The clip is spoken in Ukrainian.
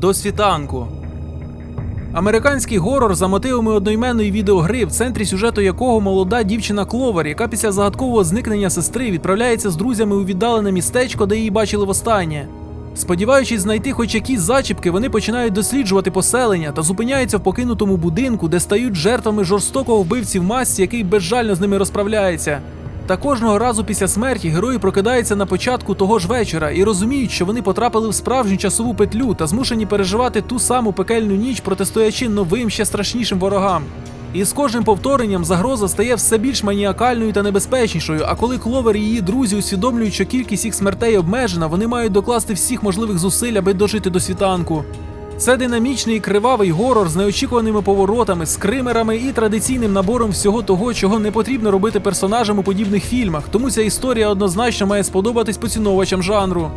До світанку. Американський горор за мотивами одноіменної відеогри, в центрі сюжету якого молода дівчина Кловер, яка після загадкового зникнення сестри відправляється з друзями у віддалене містечко, де її бачили востаннє. Сподіваючись знайти хоч якісь зачіпки, вони починають досліджувати поселення та зупиняються в покинутому будинку, де стають жертвами жорстокого вбивці в масці, який безжально з ними розправляється. Та кожного разу після смерті герої прокидаються на початку того ж вечора і розуміють, що вони потрапили в справжню часову петлю та змушені переживати ту саму пекельну ніч, протистоячи новим ще страшнішим ворогам. І з кожним повторенням загроза стає все більш маніакальною та небезпечнішою. А коли Кловер і її друзі усвідомлюють, що кількість їх смертей обмежена, вони мають докласти всіх можливих зусиль, аби дожити до світанку. Це динамічний і кривавий горор з неочікуваними поворотами, скримерами і традиційним набором всього того, чого не потрібно робити персонажам у подібних фільмах. Тому ця історія однозначно має сподобатись поціновувачам жанру.